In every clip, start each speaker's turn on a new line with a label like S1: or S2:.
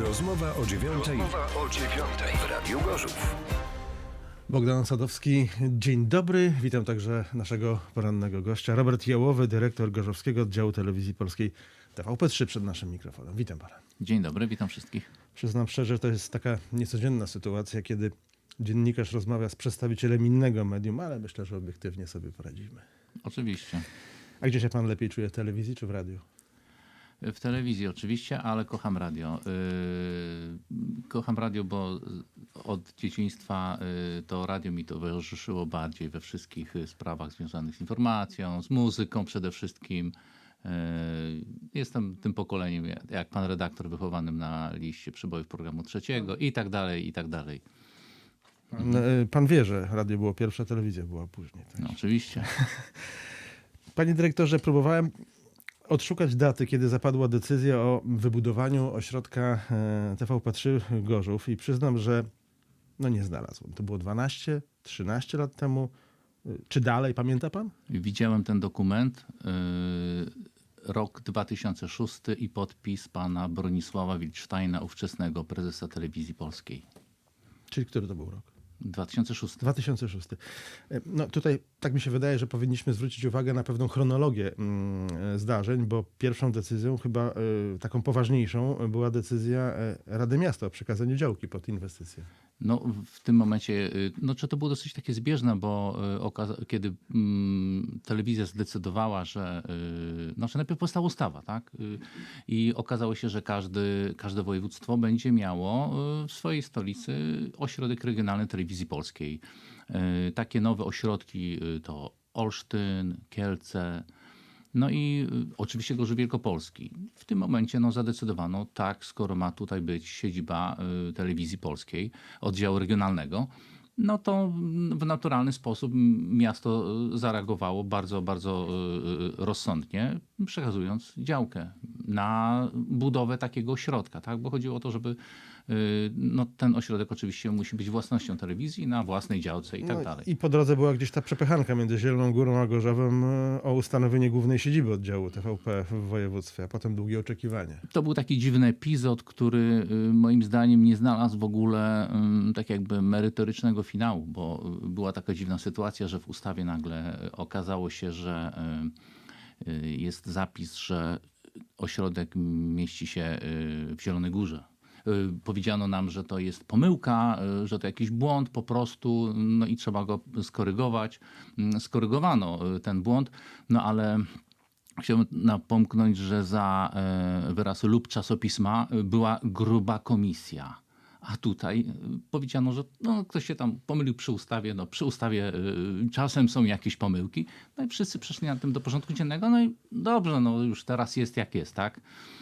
S1: Rozmowa o dziewiątej.
S2: Rozmowa o dziewiątej w Radiu Gorzów.
S3: Bogdan Sadowski, dzień dobry. Witam także naszego porannego gościa, Robert Jałowy, dyrektor Gorzowskiego Oddziału Telewizji Polskiej TVP3 przed naszym mikrofonem. Witam pana.
S4: Dzień dobry, witam wszystkich.
S3: Przyznam szczerze, to jest taka niecodzienna sytuacja, kiedy dziennikarz rozmawia z przedstawicielem innego medium, ale myślę, że obiektywnie sobie poradzimy.
S4: Oczywiście.
S3: A gdzie się pan lepiej czuje, w telewizji czy w radiu?
S4: W telewizji oczywiście, ale kocham radio. Yy, kocham radio, bo od dzieciństwa yy, to radio mi towarzyszyło bardziej we wszystkich yy, sprawach związanych z informacją, z muzyką przede wszystkim. Yy, Jestem tym pokoleniem, jak pan redaktor, wychowanym na liście przybojów programu trzeciego i tak dalej, i tak dalej.
S3: Pan, pan wie, że radio było pierwsze, telewizja była później. Tak?
S4: No, oczywiście.
S3: Panie dyrektorze, próbowałem odszukać daty, kiedy zapadła decyzja o wybudowaniu ośrodka e, TVP3 Gorzów i przyznam, że no nie znalazłem. To było 12, 13 lat temu. Y, Czy dalej, pamięta pan?
S4: Widziałem ten dokument. yy, Rok 2006 i podpis pana Bronisława Wilczsteina, ówczesnego prezesa telewizji polskiej.
S3: Czyli który to był rok?
S4: 2006.
S3: 2006. E, No tutaj tak mi się wydaje, że powinniśmy zwrócić uwagę na pewną chronologię mm, e, zdarzeń, bo pierwszą decyzją, chyba e, taką poważniejszą, e, była decyzja e, Rady Miasta o przekazaniu działki pod inwestycję.
S4: No, w tym momencie, y, no, czy to było dosyć takie zbieżne, bo kiedy mm, telewizja zdecydowała, że, y, znaczy najpierw powstała ustawa, tak? I okazało się, że każdy, każde województwo będzie miało w swojej stolicy ośrodek regionalny telewizji polskiej. Y, Takie nowe ośrodki y, to Olsztyn, Kielce, no i y, oczywiście Gorzów Wielkopolski. W tym momencie no, zadecydowano, tak, skoro ma tutaj być siedziba telewizji polskiej, oddziału regionalnego, no to w naturalny sposób miasto zareagowało bardzo, bardzo rozsądnie, przekazując działkę na budowę takiego ośrodka, tak? bo chodziło o to, żeby no, ten ośrodek oczywiście musi być własnością telewizji na własnej działce i tak
S3: No
S4: dalej.
S3: I po drodze była gdzieś ta przepychanka między Zieloną Górą a Gorzowem e, o ustanowienie głównej siedziby oddziału TVP w województwie, a potem długie oczekiwanie.
S4: To był taki dziwny epizod, który y, moim zdaniem nie znalazł w ogóle tak jakby merytorycznego finału, bo y, była taka dziwna sytuacja, że w ustawie nagle y, okazało się, że y, y, jest zapis, że ośrodek mieści się y, w Zielonej Górze. Y, Powiedziano nam, że to jest pomyłka, y, że to jakiś błąd po prostu, no i trzeba go skorygować. Mm, Skorygowano y, ten błąd, no ale Chciałbym napomknąć, że za e, wyraz lub czasopisma była gruba komisja. A tutaj e, powiedziano, że no, ktoś się tam pomylił przy ustawie. No, przy ustawie e, czasem są jakieś pomyłki. No i wszyscy przeszli na tym do porządku dziennego. No i dobrze, no już teraz jest jak jest, tak?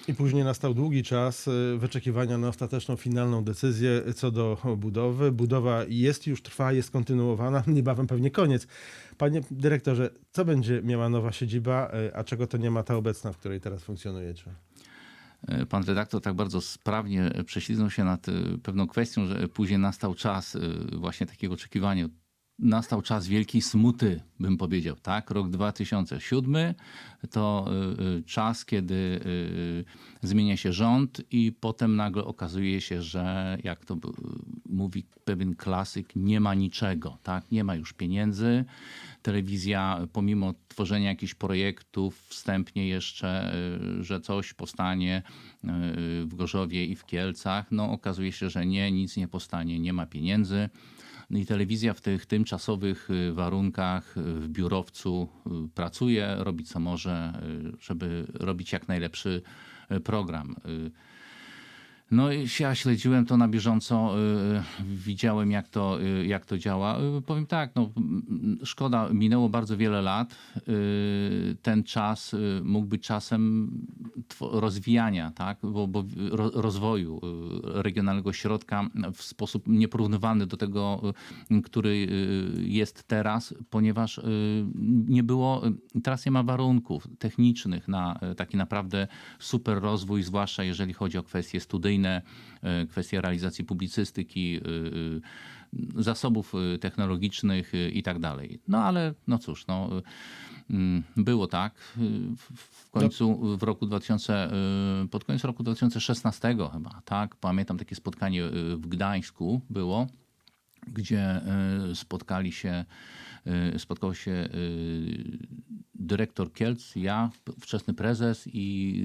S3: I później nastał długi czas e, wyczekiwania na ostateczną, finalną decyzję co do budowy. Budowa jest już, trwa, jest kontynuowana, niebawem pewnie koniec. Panie dyrektorze, co będzie miała nowa siedziba, e, a czego to nie ma ta obecna, w której teraz funkcjonujecie?
S4: E, Pan redaktor tak bardzo sprawnie prześliznął się nad e, pewną kwestią, że później nastał czas e, właśnie takiego oczekiwania. Nastał czas wielkiej smuty, bym powiedział, tak? Rok 2007 to e, e, czas, kiedy e, zmienia się rząd i potem nagle okazuje się, że jak to mówi pewien klasyk, nie ma niczego, tak? Nie ma już pieniędzy. Telewizja, pomimo tworzenia jakichś projektów, wstępnie jeszcze, y, że coś powstanie y, w Gorzowie i w Kielcach, no okazuje się, że nie, nic nie powstanie, nie ma pieniędzy. I telewizja w tych tymczasowych y, warunkach y, w biurowcu y, pracuje, robi co może, żeby robić jak najlepszy program. Y, no ja śledziłem to na bieżąco, y, widziałem jak to, y, jak to działa. Y, Powiem tak, no, szkoda, minęło bardzo wiele lat. Y, Ten czas y, mógł być czasem rozwijania, tak? bo, bo ro- rozwoju y, regionalnego środka w sposób nieporównywalny do tego, y, który y, jest teraz, ponieważ y, nie było, y, teraz nie ma warunków technicznych na y, taki naprawdę super rozwój, zwłaszcza jeżeli chodzi o kwestie studyjne e, kwestie realizacji publicystyki, e, e, zasobów technologicznych i tak dalej. No ale no cóż, no, mm, było tak. w- końcu w roku 2000, e, pod koniec roku 2016 chyba, tak? Pamiętam takie spotkanie w Gdańsku było gdzie spotkali się, spotkał się dyrektor Kielc, ja, wczesny prezes i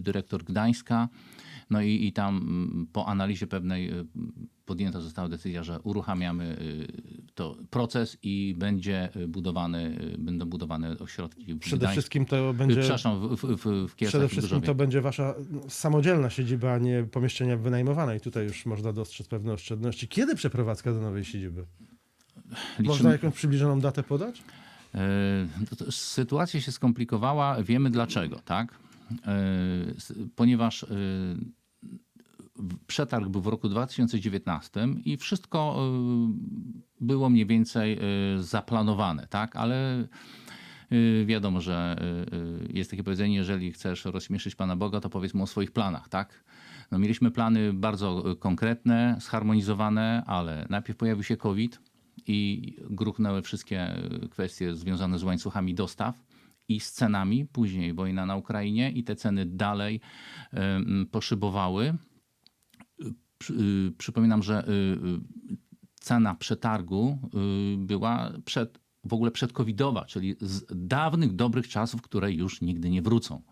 S4: dyrektor Gdańska. No i, i tam mm, po analizie pewnej y, podjęta została decyzja, że uruchamiamy y, to proces i będzie y, budowany, będą budowane ośrodki w
S3: Przede
S4: Gdańsku.
S3: wszystkim to będzie...
S4: Przepraszam, w, w, w,
S3: Przede wszystkim to będzie wasza no, samodzielna siedziba, a nie pomieszczenia wynajmowane. I tutaj już można dostrzec pewne oszczędności. Kiedy przeprowadzka do nowej siedziby? Można jakąś przybliżoną datę podać?
S4: E, Sytuacja się skomplikowała, wiemy dlaczego, tak? E, Ponieważ e, przetarg był w roku 2019 i wszystko e, było mniej więcej zaplanowane, tak? Ale wiadomo, że jest takie powiedzenie, jeżeli chcesz rozśmieszyć Pana Boga, to powiedz mu o swoich planach, tak? No, mieliśmy plany bardzo konkretne, zharmonizowane, ale najpierw pojawił się COVID i gruchnęły wszystkie kwestie związane z łańcuchami dostaw i z cenami. Później wojna na Ukrainie i te ceny dalej poszybowały. Przy- y, Przypominam, że y, y, cena przetargu y, była przed, w ogóle przedcovidowa, czyli z dawnych, dobrych czasów, które już nigdy nie wrócą.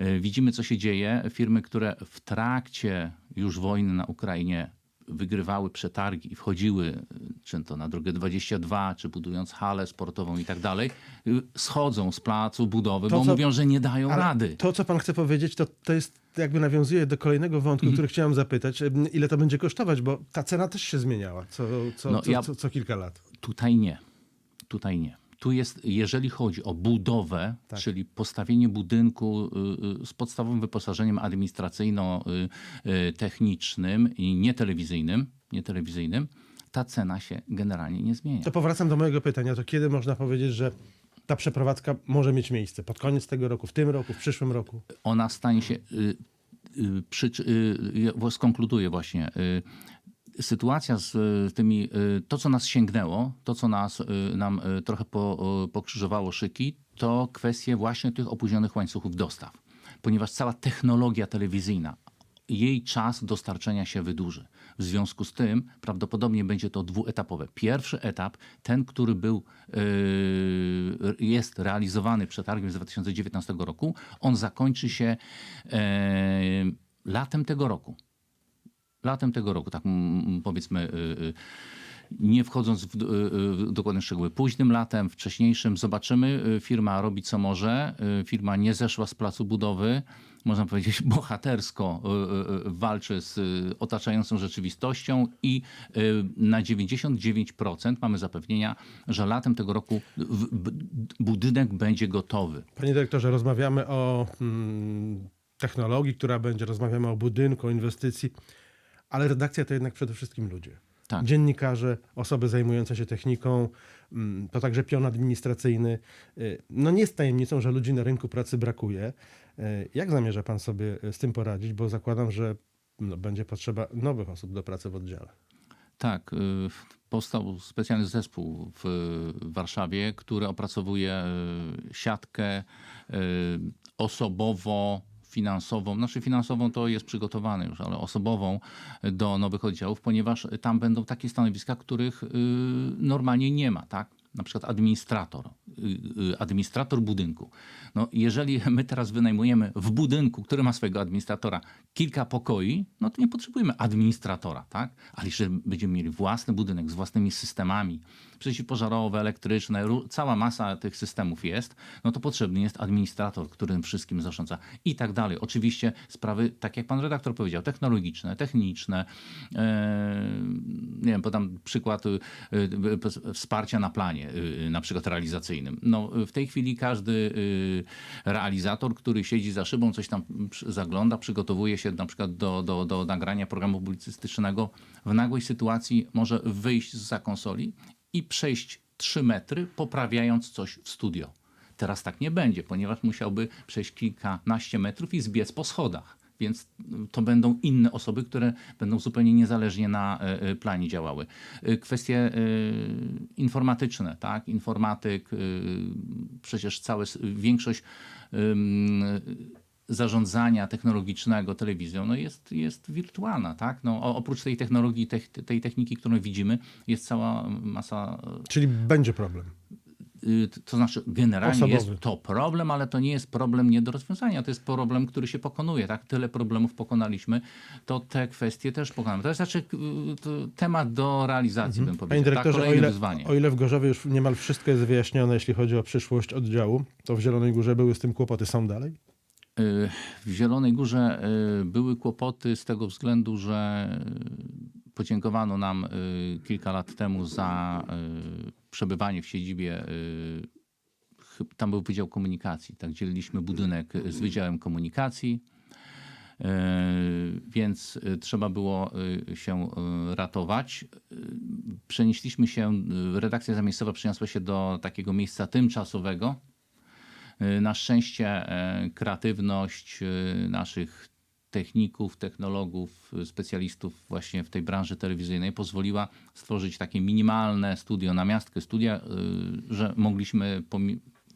S4: Y, Widzimy, co się dzieje. Firmy, które w trakcie już wojny na Ukrainie wygrywały przetargi i wchodziły, y, czy to na drogę 22, czy budując halę sportową i tak dalej, y, schodzą z placu budowy,
S3: To,
S4: bo
S3: co-
S4: mówią, że nie dają rady.
S3: To, co pan chce powiedzieć, to, to jest jakby nawiązuje do kolejnego wątku,
S4: Mhm.
S3: który chciałem zapytać. Ile to będzie kosztować? Bo ta cena też się zmieniała co, co,
S4: No,
S3: co,
S4: ja-
S3: co, co kilka lat.
S4: Tutaj nie. Tutaj nie. Tu jest, jeżeli chodzi o budowę,
S3: Tak.
S4: czyli postawienie budynku y, y, z podstawowym wyposażeniem administracyjno-technicznym i nietelewizyjnym, nietelewizyjnym, ta cena się generalnie nie zmienia.
S3: To powracam do mojego pytania. To kiedy można powiedzieć, że ta przeprowadzka może mieć miejsce? Pod koniec tego roku, w tym roku, w przyszłym roku?
S4: ona stanie się. Y, y, y, wo- skonkluduję właśnie. Sytuacja z y, tymi. Y, to, co nas sięgnęło, to, co nas, y, nam trochę po, pokrzyżowało szyki, to kwestie właśnie tych opóźnionych łańcuchów dostaw. Ponieważ cała technologia telewizyjna, jej czas dostarczenia się wydłuży. W związku z tym prawdopodobnie będzie to dwuetapowe. Pierwszy etap, ten, który był, yy, jest realizowany przetargiem z 2019 roku, on zakończy się yy, latem tego roku. Latem tego roku, tak powiedzmy, yy, yy, nie wchodząc w, yy, w dokładne szczegóły. Późnym latem, wcześniejszym zobaczymy. Firma robi co może. Firma nie zeszła z placu budowy. Można powiedzieć bohatersko walczy z otaczającą rzeczywistością i na 99% mamy zapewnienia, że latem tego roku budynek będzie gotowy.
S3: Panie dyrektorze, rozmawiamy o mm, technologii, która będzie, rozmawiamy o budynku, o inwestycji, ale redakcja to jednak przede wszystkim ludzie.
S4: Tak.
S3: Dziennikarze, osoby zajmujące się techniką, mm, to także pion administracyjny. Y, No nie jest tajemnicą, że ludzi na rynku pracy brakuje. Y, Jak zamierza pan sobie z tym poradzić? Bo zakładam, że no, będzie potrzeba nowych osób do pracy w oddziale.
S4: Tak, y, powstał specjalny zespół w Warszawie, który opracowuje siatkę osobowo finansową, znaczy finansową to jest przygotowane już, ale osobową do nowych oddziałów, ponieważ tam będą takie stanowiska, których y, normalnie nie ma, tak? Na przykład administrator, y, y, administrator budynku. No, jeżeli my teraz wynajmujemy w budynku, który ma swojego administratora, kilka pokoi, no to nie potrzebujemy administratora, tak? Ale jeżeli będziemy mieli własny budynek z własnymi systemami, przeciwpożarowe, elektryczne, cała masa tych systemów jest, no to potrzebny jest administrator, który tym wszystkim zarządza i tak dalej. Oczywiście sprawy, tak jak pan redaktor powiedział, technologiczne, techniczne, e, nie wiem, podam przykład y, y, y, wsparcia na planie, y, na przykład realizacyjnym. No, w tej chwili każdy y, realizator, który siedzi za szybą, coś tam zagląda, przygotowuje się na przykład do, do, do nagrania programu publicystycznego, w nagłej sytuacji może wyjść za konsoli i przejść 3 metry, poprawiając coś w studio. Teraz tak nie będzie, ponieważ musiałby przejść kilkanaście metrów i zbiec po schodach. Więc to będą inne osoby, które będą zupełnie niezależnie na e, e, planie działały. E, Kwestie informatyczne, tak? Informatyk, przecież całe, większość zarządzania technologicznego telewizją no jest, jest wirtualna, tak? No, oprócz tej technologii, tech, tej techniki, którą widzimy, jest cała masa
S3: Czyli będzie problem.
S4: Y, To znaczy, generalnie
S3: Osobowy.
S4: jest to problem, ale to nie jest problem nie do rozwiązania. To jest problem, który się pokonuje. Tak? Tyle problemów pokonaliśmy, to te kwestie też pokonamy. To jest znaczy y, temat do realizacji, bym
S3: Panie
S4: powiedział. Tak,
S3: dyrektorze, o
S4: kolejne
S3: ile,
S4: wyzwanie.
S3: o ile w Gorzowie już niemal wszystko jest wyjaśnione, jeśli chodzi o przyszłość oddziału, to w Zielonej Górze były z tym kłopoty. Są dalej?
S4: Y, W Zielonej Górze były kłopoty z tego względu, że podziękowano nam kilka lat temu za przebywanie w siedzibie. y, Tam był Wydział Komunikacji. Tak, dzieliliśmy budynek z Wydziałem Komunikacji. Y, Więc y, trzeba było y, się y, ratować. Y, Przenieśliśmy się, y, redakcja zamiejscowa przeniosła się do takiego miejsca tymczasowego, Y, Na szczęście e, kreatywność y, naszych techników, technologów, y, specjalistów właśnie w tej branży telewizyjnej pozwoliła stworzyć takie minimalne studio na miastkę studia, y, że mogliśmy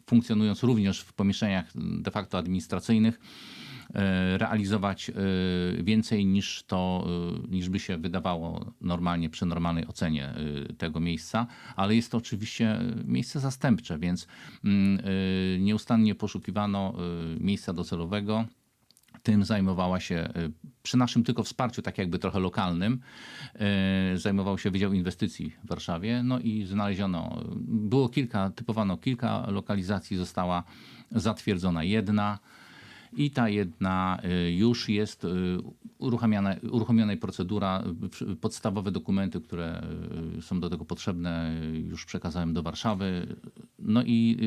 S4: funkcjonując również w pomieszczeniach y, de facto administracyjnych e, realizować e, więcej niż to, niż by się wydawało normalnie przy normalnej ocenie tego miejsca, ale jest to oczywiście miejsce zastępcze, więc mm, nieustannie poszukiwano miejsca docelowego. Tym zajmowała się, e, przy naszym tylko wsparciu, tak jakby trochę lokalnym, e, zajmował się Wydział Inwestycji w Warszawie. No i znaleziono, było kilka, typowano kilka lokalizacji, została zatwierdzona jedna. I ta jedna y, już jest y, uruchamiana, uruchomiona procedura, y, podstawowe dokumenty, które są do tego potrzebne, już przekazałem do Warszawy. No i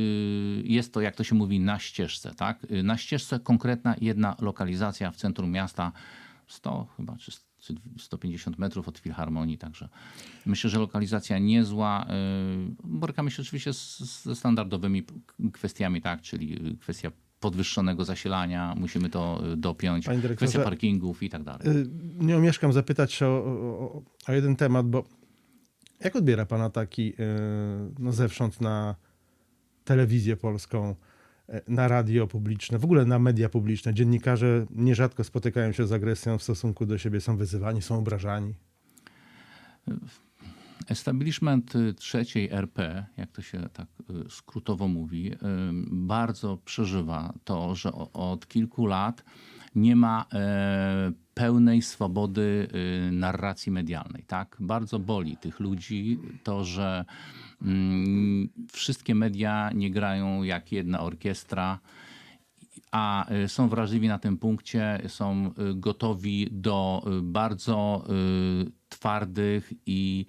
S4: jest to, jak to się mówi, na ścieżce. Tak? Na ścieżce konkretna jedna lokalizacja w centrum miasta, 100 chyba, czy czy 150 metrów od Filharmonii, także myślę, że lokalizacja niezła. y, Borykamy się oczywiście ze standardowymi kwestiami, tak, czyli kwestia podwyższonego zasilania, musimy to y, dopiąć, kwestia parkingów i tak dalej.
S3: Y, Nie omieszkam zapytać o, o, o jeden temat, bo jak odbiera pan ataki y, no, zewsząd na telewizję polską, na radio publiczne, w ogóle na media publiczne? Dziennikarze nierzadko spotykają się z agresją w stosunku do siebie, są wyzywani, są obrażani.
S4: Establishment y, trzeciej RP, jak to się tak y, skrótowo mówi, y, bardzo przeżywa to, że od kilku lat nie ma e, pełnej swobody narracji medialnej. Tak? Bardzo boli tych ludzi to, że mm, wszystkie media nie grają jak jedna orkiestra a są wrażliwi na tym punkcie, są gotowi do bardzo twardych i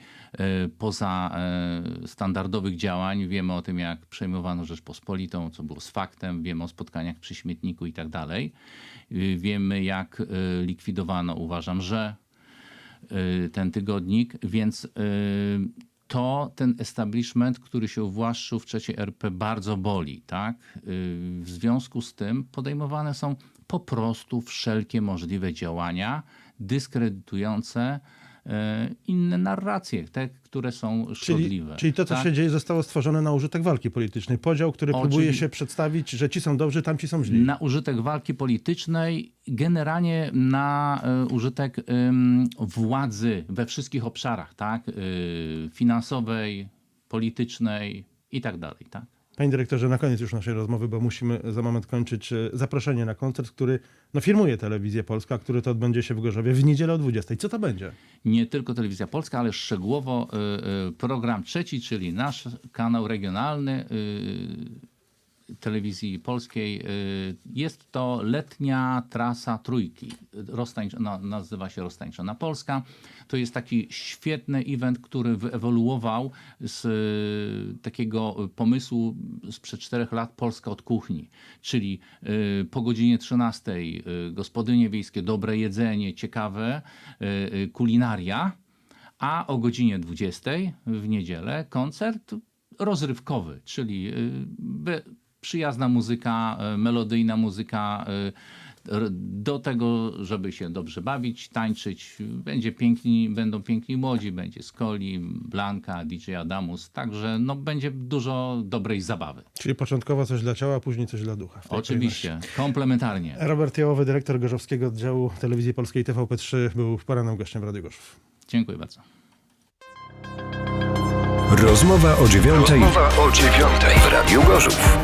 S4: y, poza y, standardowych działań. Wiemy o tym, jak przejmowano Rzeczpospolitą, co było z faktem, wiemy o spotkaniach przy śmietniku i tak dalej. Y, Wiemy, jak y, likwidowano, uważam, że ten tygodnik, więc to ten establishment, który się uwłaszczył w trzeciej RP bardzo boli, tak? Y, W związku z tym podejmowane są po prostu wszelkie możliwe działania dyskredytujące inne narracje, te, które są
S3: Czyli,
S4: szkodliwe.
S3: czyli to, co
S4: tak?
S3: się dzieje, zostało stworzone na użytek walki politycznej. Podział, który próbuje się przedstawić, że ci są dobrzy, tamci są źli.
S4: Na użytek walki politycznej, generalnie na e, użytek władzy we wszystkich obszarach, tak? Y, finansowej, politycznej i tak dalej, tak?
S3: Panie dyrektorze, na koniec już naszej rozmowy, bo musimy za moment kończyć e, zaproszenie na koncert, który no, firmuje Telewizję Polska, który to odbędzie się w Gorzowie w niedzielę o 20. Co to będzie?
S4: Nie tylko Telewizja Polska, ale szczegółowo y, y, program trzeci, czyli nasz kanał regionalny telewizji polskiej. y, Jest to letnia trasa trójki. Roztańcz- no, nazywa się Roztańczona Polska. To jest taki świetny event, który wyewoluował z y, takiego pomysłu sprzed czterech lat Polska od kuchni. Czyli y, po godzinie 13 y, gospodynie wiejskie, dobre jedzenie, ciekawe, kulinaria, a o godzinie 20 w niedzielę koncert rozrywkowy, czyli przyjazna muzyka, y, melodyjna muzyka, r- do tego, żeby się dobrze bawić, tańczyć. Będzie piękni, będą piękni młodzi, będzie Skoli, Blanka, DJ Adamus, także no, będzie dużo dobrej zabawy.
S3: Czyli początkowo coś dla ciała, później coś dla ducha.
S4: Oczywiście, komplementarnie.
S3: Robert Jałowy, dyrektor Gorzowskiego Oddziału Telewizji Polskiej TVP3 był porannym gościem w Radiu Gorzów.
S4: Dziękuję bardzo.
S2: Rozmowa o dziewiątej. Rozmowa o dziewiątej w Radiu Gorzów.